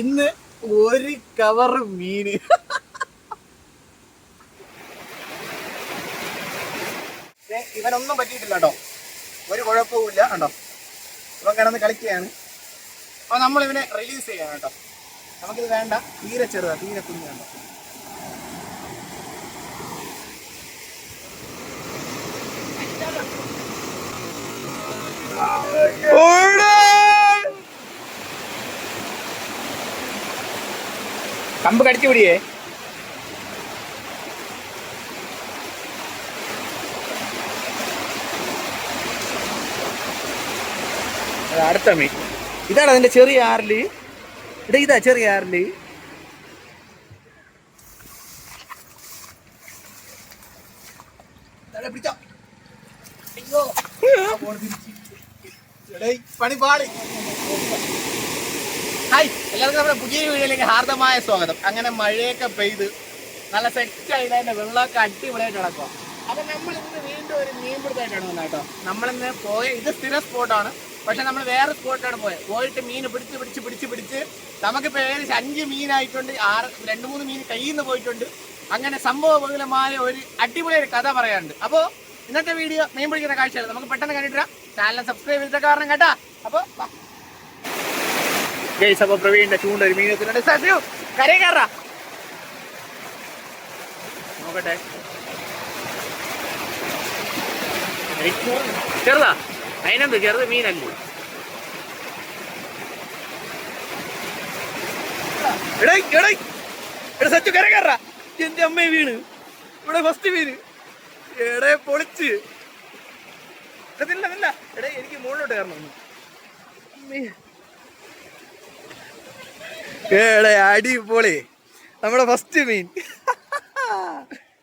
ഇന്ന് ഒരു കവർ മീന് ഇവനൊന്നും പറ്റിയിട്ടില്ല കേട്ടോ. ഒരു കുഴപ്പവുമില്ല കണ്ടോ ഇവൻ കിടന്ന് കളിക്കുകയാണ്. അപ്പൊ നമ്മൾ ഇവനെ റിലീസ് ചെയ്യണം കേട്ടോ. നമുക്കിത് വേണ്ട. തീരെ ചെറുതാ തീരെ കുഞ്ഞു കണ്ടോ കമ്പ് കടിച്ചു പിടിയേ. അടുത്ത മീൻ. ഇതാണ് അതിന്റെ ചെറിയ ആറിൽ. ഇതാ ഇതാ ചെറിയ ആറിൽ. പണി പാളി. ഹായ് എല്ലാവർക്കും നമ്മുടെ പുതിയ വീഡിയോയിലേക്ക് ഹാർദമായ സ്വാഗതം. അങ്ങനെ മഴയൊക്കെ പെയ്ത് നല്ല സെറ്റ് ആയിട്ട് അതിന്റെ വെള്ളമൊക്കെ അടിപൊളിയായിട്ട് നടക്കുക അപ്പം നമ്മൾ ഇന്ന് വീണ്ടും ഒരു മീൻ പിടുത്തമായിട്ടാണ് വന്നത് കേട്ടോ. നമ്മളിന്ന് പോയ ഇത് സ്ഥിര സ്പോട്ടാണ്. പക്ഷെ നമ്മൾ വേറെ സ്പോട്ടാണ് പോയത് പോയിട്ട് മീൻ പിടിച്ച് പിടിച്ച് പിടിച്ച് പിടിച്ച് നമുക്കിപ്പോൾ ഏകദേശം അഞ്ച് മീനായിട്ടുണ്ട്. ആറ് രണ്ട് മൂന്ന് മീൻ കയ്യിൽ നിന്ന് പോയിട്ടുണ്ട്. അങ്ങനെ സംഭവബഹുലമായ ഒരു അടിപൊളി ഒരു കഥ പറയാനുണ്ട്. അപ്പോൾ ഇന്നത്തെ വീഡിയോ മീൻ പിടിക്കുന്ന കാഴ്ചയാണ് നമുക്ക് പെട്ടെന്ന് കണ്ടിട്ട് ചാനൽ സബ്സ്ക്രൈബ് ചെയ്തിട്ട് കാരണം കേട്ടാ. അപ്പോൾ ഗൈസ് അപ്പൊ പ്രവീണിന്റെ ചൂണ്ട ഒരു മീനത്തിനുണ്ട് സസ്യു കരയെ കയറാ. നോക്കട്ടെ. ചെറുതാ. അതിനെന്ത് ചെറുത് മീനല്ലേ. എടേ എടേ. എടാ സച്ചു കര കയറാ. എന്റെ അമ്മയെ വീണ്. ഇവിടെ ഫസ്റ്റ് മീന് എടേ പൊളിച്ച്. ഇതില്ല ഇല്ല എടേ എനിക്ക് മുകളിലോട്ട് കയറണം ഏടെ അടിപൊളി. നമ്മുടെ ഫസ്റ്റ് മീൻ.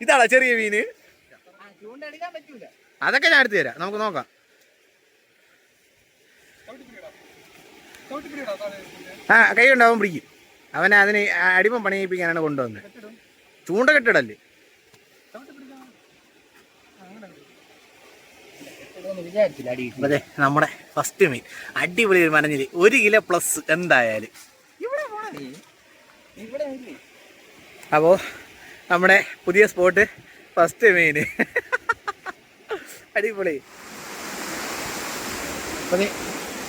ഇതാണോ ചെറിയ മീന് അതൊക്കെ ഞാൻ എടുത്തു തരാം. നമുക്ക് നോക്കാം. ആ കൈ കൊണ്ട് അവൻ പിടിക്കും. അവനെ അതിന് അടിമം പണിയിപ്പിക്കാനാണ് കൊണ്ടുവന്നത്. ചൂണ്ട കെട്ടിടല്ലേ? അതെ നമ്മുടെ ഫസ്റ്റ് മീൻ. അടിപൊളി ഒരു മനഞ്ഞിൽ. ഒരു കിലോ പ്ലസ് എന്തായാലും. അപ്പോൾ നമ്മുടെ പുതിയ സ്പോട്ട് ഫസ്റ്റ് മെയിൻ അടിപൊളി. അപ്പൊ ദേ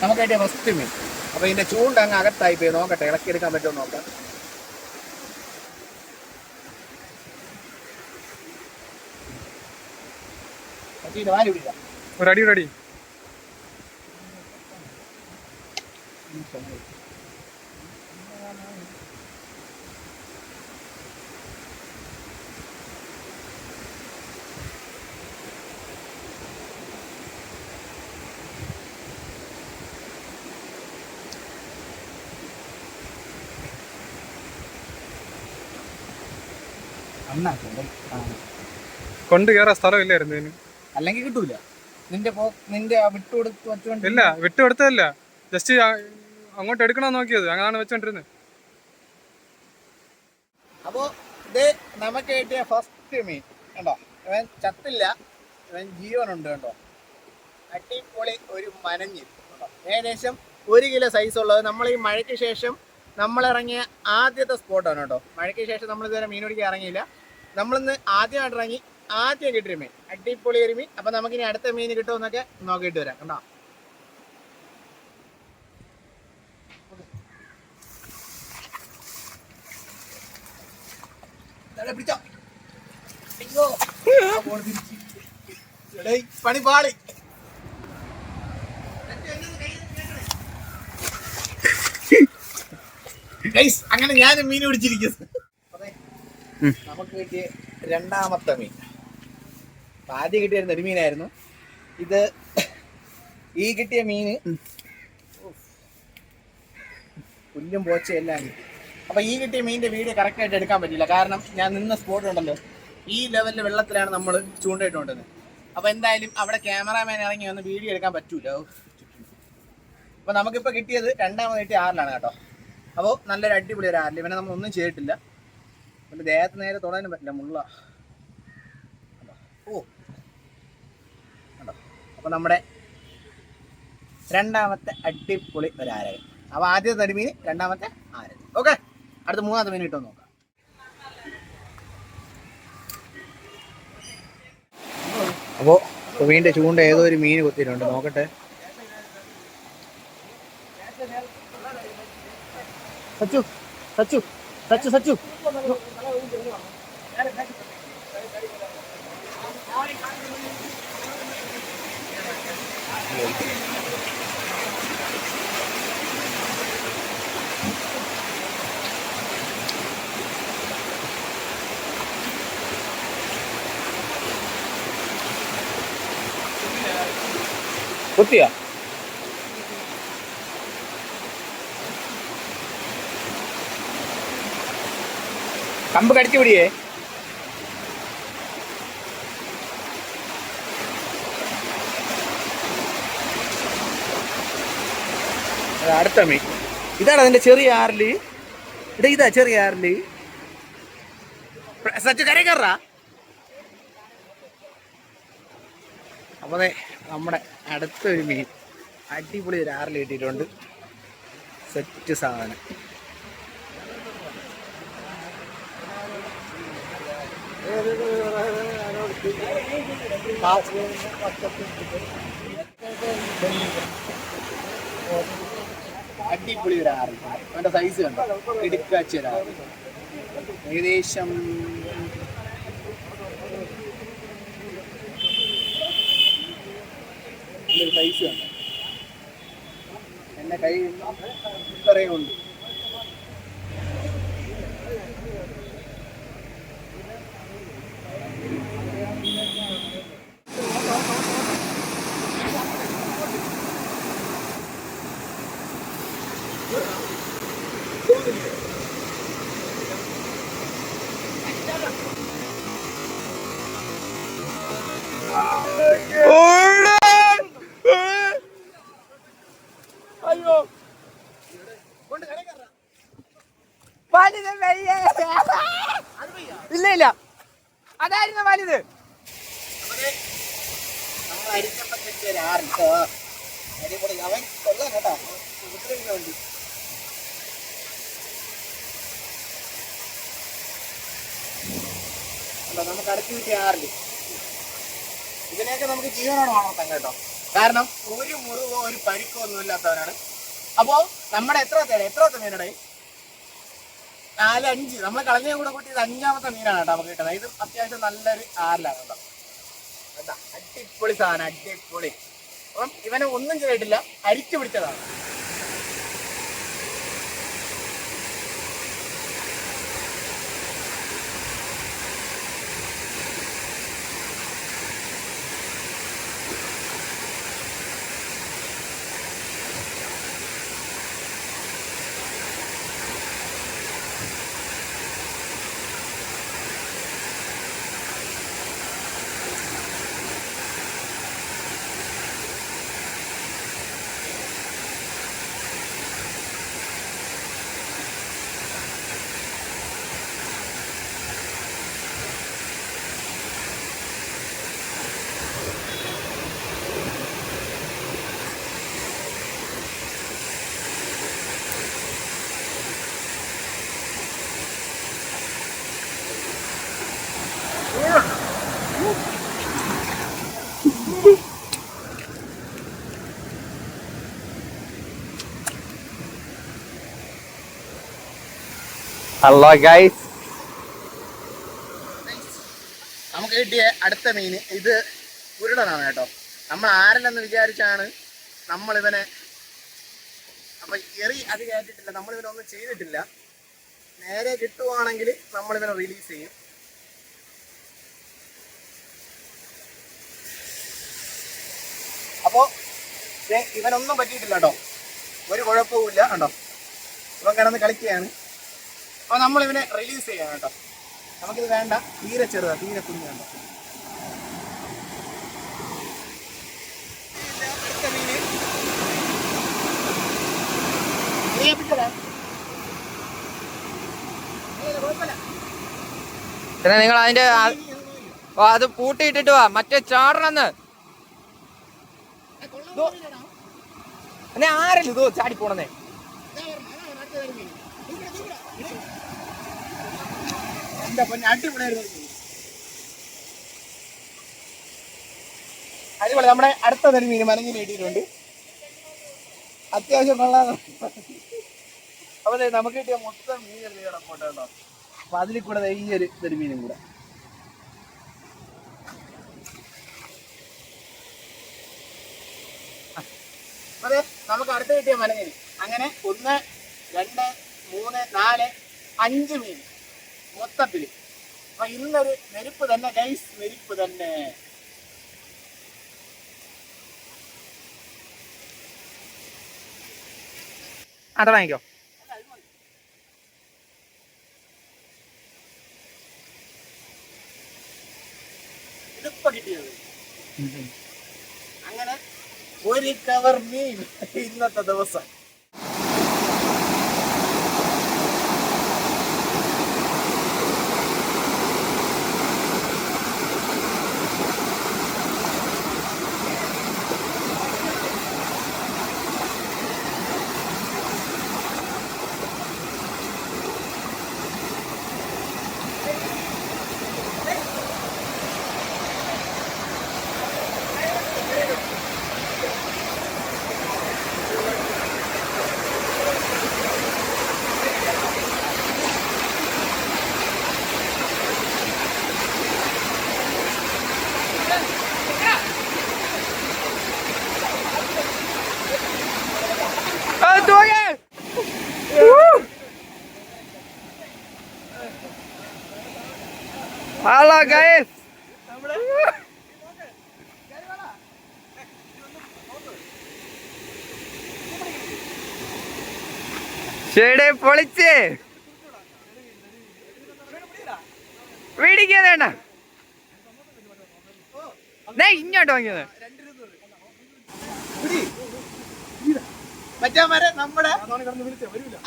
നമുക്ക് കിട്ടിയ ഫസ്റ്റ് മീൻ അപ്പൊ ഇതിന്റെ ചൂണ്ട അങ്ങ് അകത്തായി പോയി. നോക്കട്ടെ ഇളക്കി എടുക്കാൻ പറ്റുമോ നോക്കാം. ഒരടി ഒരടി? കൊണ്ട് കയറാൻ സ്ഥലമില്ലായിരുന്നു ഇതിന് അല്ലെങ്കിൽ കിട്ടൂല. നിന്റെ നിന്റെ വിട്ടു വിട്ടുകൊടുത്ത് വെച്ചോണ്ട് ഇല്ല വിട്ടുകൊടുത്തതല്ല ജസ്റ്റ് അങ്ങോട്ട് എടുക്കണോ നോക്കിയത്. അങ്ങനെയാണ് വെച്ചോണ്ടിരുന്നത്. അപ്പോ ഇത് നമുക്ക് കിട്ടിയ ഫസ്റ്റ് മീൻ കണ്ടോ? ഇവൻ ചത്തില്ല. ഇവൻ ജീവനുണ്ട് കണ്ടോ? അടിപൊളി ഒരു മനഞ്ഞ് കണ്ടോ? ഏകദേശം ഒരു കിലോ സൈസ് ഉള്ളത്. നമ്മൾ ഈ മഴയ്ക്ക് ശേഷം നമ്മൾ ഇറങ്ങിയ ആദ്യത്തെ സ്പോട്ടാണ് കേട്ടോ. മഴയ്ക്ക് ശേഷം നമ്മൾ ഇതുവരെ മീൻ പിടിക്കാൻ ഇറങ്ങിയില്ല. നമ്മളിന്ന് ആദ്യമായിട്ട് ഇറങ്ങി ആദ്യം കിട്ടിയ മീൻ. അടിപൊളി ഒരു മീൻ. അപ്പൊ നമുക്കിനി അടുത്ത മീൻ കിട്ടുമെന്നൊക്കെ നോക്കിയിട്ട് വരാം കണ്ടോ? പണി പാളി. അങ്ങനെ ഞാൻ മീൻ പിടിച്ചിരിക്കുന്നു. നമുക്ക് കിട്ടിയ രണ്ടാമത്തെ മീൻ. ആദ്യം കിട്ടിയ ഒരു ഇത് ഈ കിട്ടിയ മീന്. പുല്ലും പോച്ചയെല്ലാം കിട്ടി. അപ്പൊ ഈ കിട്ടിയ മീനിന്റെ വീഡിയോ കറക്റ്റ് ആയിട്ട് എടുക്കാൻ പറ്റില്ല കാരണം ഞാൻ നിന്ന സ്പോട്ട് ഉണ്ടല്ലോ ഈ ലെവലിൽ വെള്ളത്തിലാണ് നമ്മൾ ചൂണ്ടയിട്ടുകൊണ്ടത് അപ്പൊ എന്തായാലും അവിടെ ക്യാമറാമാൻ ഇറങ്ങി വന്ന് വീഡിയോ എടുക്കാൻ പറ്റൂല. അപ്പൊ നമുക്കിപ്പോ കിട്ടിയത് രണ്ടാമത് കിട്ടിയ ആറിലാണ് കേട്ടോ. അപ്പോൾ നല്ലൊരു അടിപൊളി ഒരു ആറിൽ ഇവനെ നമ്മൾ ഒന്നും ചെയ്തിട്ടില്ല. പിന്നെ ദേഹത്ത് നേരെ തൊടാനും പറ്റില്ല മുള്ള. ഓ. കണ്ടോ? അപ്പൊ നമ്മുടെ രണ്ടാമത്തെ അടിപൊളി ഒരു ആരകൻ അപ്പൊ ആദ്യത്തെ നടുമീൻ രണ്ടാമത്തെ ആരകൻ ഓക്കെ? അടുത്ത മൂന്നാമത്തെ മീൻ ഇട്ടോ നോക്കാം. അപ്പോൾ വീണ്ടും ചൂണ്ട ഏതോ ഒരു മീൻ കുത്തിയിട്ടുണ്ട്. നോക്കട്ടെ. സച്ചു സച്ചു. സച്ചു സച്ചു കുത്തിയാ കമ്പ് കടിച്ചു പിടിയേ. അടുത്ത മീൻ. ഇതാണ് അതിന്റെ ചെറിയ ആറിൽ. ഇതാ ഇതാ ചെറിയ ആറിൽ. സച്ചു കര കയറാ. അപ്പോൾ നമ്മുടെ അടുത്തൊരു മീൻ. അടിപൊളി ഒരു ആറിൽ കിട്ടിയിട്ടുണ്ട്. സെറ്റ് സാധനം. അടിപൊളി ഒരു ആറ്. അവന്റെ സൈസ് കണ്ടോ? ഇടുക്കാച്ച ഒരു ആറ്. ഏകദേശം സൈസ് കണ്ടോ? എന്റെ കൈ ഇത്രയും ഉണ്ട് അയ്യോ കൊണ്ട് കട കയറാ വലുത് വയ്യ. ഇല്ല ഇല്ല. അതായിരുന്നു വലുത്. നമുക്ക് അടുത്ത് കിട്ടിയ ആറിൽ. ഇതിനെയൊക്കെ നമുക്ക് ജീവനോട് വളർത്താം കേട്ടോ. കാരണം ഒരു മുറിവോ ഒരു പരിക്കോ ഒന്നും ഇല്ലാത്തവരാണ് അപ്പോ നമ്മുടെ എത്ര തേടെ എത്ര മീനടേ നാല് അഞ്ച് നമ്മൾ കളഞ്ഞ കൂടെ കൂട്ടി ഇത് അഞ്ചാമത്തെ മീനാണ് കേട്ടോ നമുക്ക് കിട്ടുന്നത്. ഇത് അത്യാവശ്യം നല്ലൊരു ആറിലാണ് കേട്ടോ. അടിപൊളി സാധനം അടിപൊളി. അപ്പം ഇവനെ ഒന്നും ചെയ്തിട്ടില്ല. അരിച്ചു പിടിച്ചതാണ്. ഹലോ ഗൈസ് നമുക്ക് കിട്ടിയ അടുത്ത മീൻ ഇത് കുരുടനാണ് കേട്ടോ. നമ്മൾ ആരല്ലെന്ന് വിചാരിച്ചാണ് നമ്മൾ ഇവനെ അപ്പൊ എറി അത് കയറ്റിട്ടില്ല നമ്മൾ ഇവനൊന്നും ചെയ്തിട്ടില്ല. നേരെ കിട്ടുവാണെങ്കിൽ നമ്മൾ ഇവനെ റിലീസ് ചെയ്യും. അപ്പോ ഇവനൊന്നും പറ്റിയിട്ടില്ല കേട്ടോ. ഒരു കുഴപ്പവും ഇല്ല കണ്ടോ ഇവൻ കിടന്ന് കളിക്കുകയാണ്. അപ്പൊ നമ്മൾ ഇവനെ റിലീസ് ചെയ്യാം കേട്ടോ. നമുക്കിത് വേണ്ട. തീരെ ചെറുതാ തീരെ കുഞ്ഞു വേണ്ട. പിന്നെ നിങ്ങൾ അതിന്റെ അത്. പൂട്ടിയിട്ടിട്ട് വാ. മറ്റേ ചാടണെന്ന്. ആരല്ലോ ചാടി പോണെന്നേ ഇതാ വരണം, അതാ വരണം, അടുത്ത ഒരു മീൻ. നീ ഇവിടെ, നീ ഇവിടെ. എന്റെ. അടിപൊളി. നമ്മുടെ അടുത്ത തരം മീൻ മനഞ്ഞിന് കിട്ടിയിട്ടുണ്ട് അത്യാവശ്യം കൊള്ളാം. അപ്പൊ നമുക്ക് കിട്ടിയ മൊത്തം മീൻ അപ്പൊ അതിൽ കൂടെ ഈ ഒരു കൂടെ. അതെ നമുക്ക് അടുത്ത് കിട്ടിയ മലഞ്ഞിന് അങ്ങനെ ഒന്ന് രണ്ട് മൂന്ന് നാല് അഞ്ച് മീൻ. മൊത്തത്തിൽ അപ്പൊ ഇന്നൊരു നെരുപ്പ് തന്നെ ഗൈസ് നെരുപ്പ് തന്നെ. അത് വാങ്ങിക്കോ. ഇതിപ്പോ കിട്ടിയത്. അങ്ങനെ ഒരു കവർ മീൻ ഇന്നത്തെ ദിവസം ഹലോ ഗൈസ് ഷേടെ പൊളിച്ച്. വീടിക്കേണ്ട ഇങ്ങോട്ട് വാങ്ങിയത് നമ്മുടെ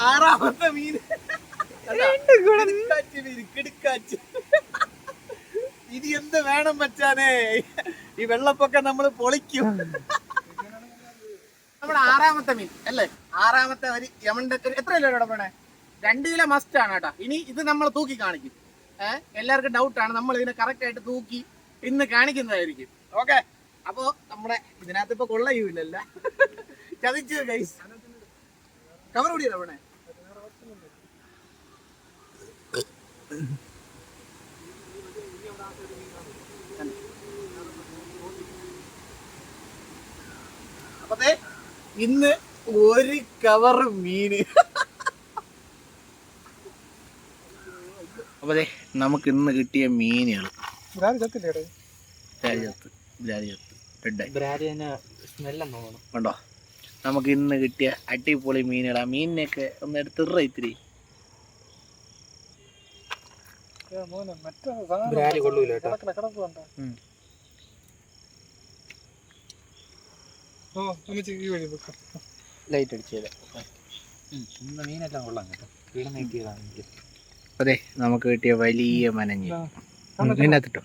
ആറാമത്തെ മീൻ. ഇനി എന്ത് വേണം മച്ചാനെ? ഈ വെള്ളപ്പൊക്കം നമ്മൾ പൊളിക്കും. നമ്മുടെ ആറാമത്തെ മീൻ അല്ലേ? ആറാമത്തെ വരി യമണ്ടെ എത്ര കിലോ ഇവിടെ വേണേ രണ്ട് കിലോ മസ്റ്റ് ആണ് കേട്ടോ. ഇനി ഇത് നമ്മൾ തൂക്കി കാണിക്കും. ഏഹ് എല്ലാവർക്കും ഡൗട്ട് ആണ്. നമ്മൾ ഇതിനെ കറക്റ്റ് ആയിട്ട് തൂക്കി ഇന്ന് കാണിക്കുന്നതായിരിക്കും. ഓക്കെ അപ്പോ നമ്മുടെ ഇതിനകത്ത് ഇപ്പൊ കൊള്ളയുമില്ലല്ല ചതിച്ചു ഗൈസ് കവർ കൂടിയല്ലോ വേണേ അപ്പൊ ദേ, ഇന്ന് ഒരു കവർ മീന് അപ്പൊ നമുക്ക് ഇന്ന് കിട്ടിയ മീനുകൾ ഉണ്ടോ നമുക്ക് ഇന്ന് കിട്ടിയ അടിപൊളി മീനുകൾ ആ മീനിനെയൊക്കെ ഒന്ന് എടുത്തിറ ഇത്തിരി. കൊള്ളൂല കണ്ട ഉം. ഓ അമ്മച്ചി ഈ വഴി വെക്കാം. ലൈറ്റ് അടിച്ചത് മീനെല്ലാം കൊള്ളാം കേട്ടോ. വീട് നീട്ടിയതാണ് അതെ നമുക്ക് കിട്ടിയ വലിയ മനഞ്ഞ്. ഇതിനകത്തിട്ടോ?